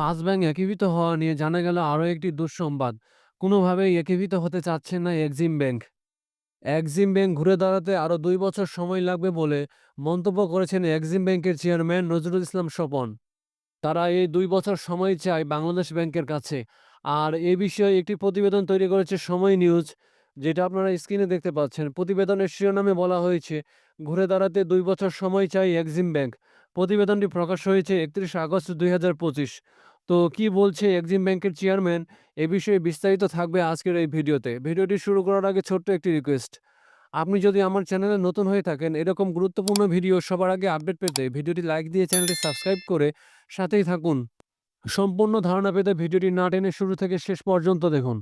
পাঁচ ব্যাংক একীভূত হওয়া নিয়ে জানা গেল আরও একটি দুঃসংবাদ। কোনোভাবেই একীভূত হতে চাচ্ছেন না এক্সিম ব্যাংক। এক্সিম ব্যাংক ঘুরে দাঁড়াতে আরও দুই বছর সময় লাগবে বলে মন্তব্য করেছেন এক্সিম ব্যাংকের চেয়ারম্যান নজরুল ইসলাম স্বপন। তারা এই দুই বছর সময় চায় বাংলাদেশ ব্যাংকের কাছে। আর এ বিষয়ে একটি প্রতিবেদন তৈরি করেছে সময় নিউজ, যেটা আপনারা স্ক্রিনে দেখতে পাচ্ছেন। প্রতিবেদনের শিরোনামে বলা হয়েছে, ঘুরে দাঁড়াতে দুই বছর সময় চাই এক্সিম ব্যাংক। প্রতিবেদনটি প্রকাশ হয়েছে একত্রিশ আগস্ট দুই হাজার পঁচিশ। তো কি বলছে এক্সিম ব্যাংকের চেয়ারম্যান? এ বিষয়ে বিস্তারিত থাকবে আজকের এই ভিডিওতে। ভিডিওটি শুরু করার আগে ছোট্ট একটি রিকোয়েস্ট। আপনি যদি আমার চ্যানেলে নতুন হয়ে থাকেন, এরকম গুরুত্বপূর্ণ ভিডিও সবার আগে আপডেট পেতে ভিডিওটি লাইক দিয়ে চ্যানেলটি সাবস্ক্রাইব করে সাথেই থাকুন। সম্পূর্ণ ধারণা পেতে ভিডিওটি না টেনে শুরু থেকে শেষ পর্যন্ত দেখুন।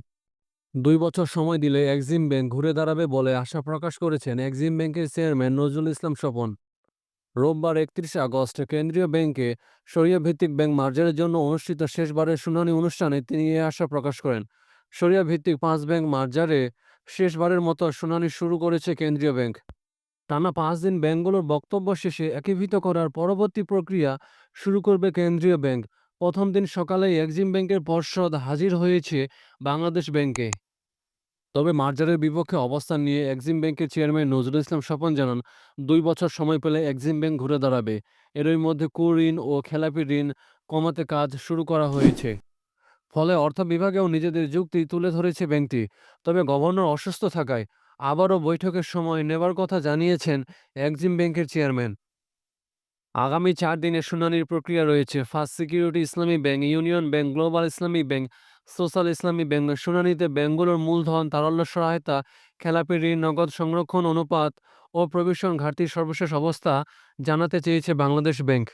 দুই বছর সময় দিলে এক্সিম ব্যাংক ঘুরে দাঁড়াবে বলে আশা প্রকাশ করেছেন এক্সিম ব্যাংকের চেয়ারম্যান নজরুল ইসলাম স্বপন। রোববার একত্রিশে আগস্ট কেন্দ্রীয় ব্যাংকে সরিয়া ভিত্তিক ব্যাংক মার্জারের জন্য অনুষ্ঠিত শেষবারের শুনানি অনুষ্ঠানে তিনি এ আশা প্রকাশ করেন। সরিয়া ভিত্তিক পাঁচ ব্যাংক মার্জারে শেষবারের মতো শুনানি শুরু করেছে কেন্দ্রীয় ব্যাংক। টানা পাঁচ দিন ব্যাংকগুলোর বক্তব্য শেষে একীভূত করার পরবর্তী প্রক্রিয়া শুরু করবে কেন্দ্রীয় ব্যাংক। প্রথম দিন সকালেই এক্সিম ব্যাংকের পর্ষদ হাজির হয়েছে বাংলাদেশ ব্যাংকে। তবে মার্জারের বিপক্ষে অবস্থান নিয়ে এক্সিম ব্যাংকের চেয়ারম্যান নজরুল ইসলাম স্বপন জানান, দুই বছর সময় পেলে এক্সিম ব্যাংক ঘুরে দাঁড়াবে। এরই মধ্যে কুঋণ ও খেলাপি ঋণ কমাতে কাজ শুরু করা হয়েছে। ফলে অর্থ বিভাগেও নিজেদের যুক্তি তুলে ধরেছে ব্যাংকটি। তবে গভর্নর অসুস্থ থাকায় আবারও বৈঠকের সময় নেবার কথা জানিয়েছেন এক্সিম ব্যাংকের চেয়ারম্যান। আগামী চার দিনের শুনানির প্রক্রিয়া রয়েছে। First security Islami bank, union bank, global Islami bank social Islami bank শুনানিতে ব্যাংকগুলোর মূলধন, তারল্য সহায়তা, খেলাপি ঋণ, নগদ সংরক্ষণ অনুপাত ও প্রভিশন ঘাটতির সর্বশেষ অবস্থা জানাতে চেয়েছে বাংলাদেশ ব্যাংক।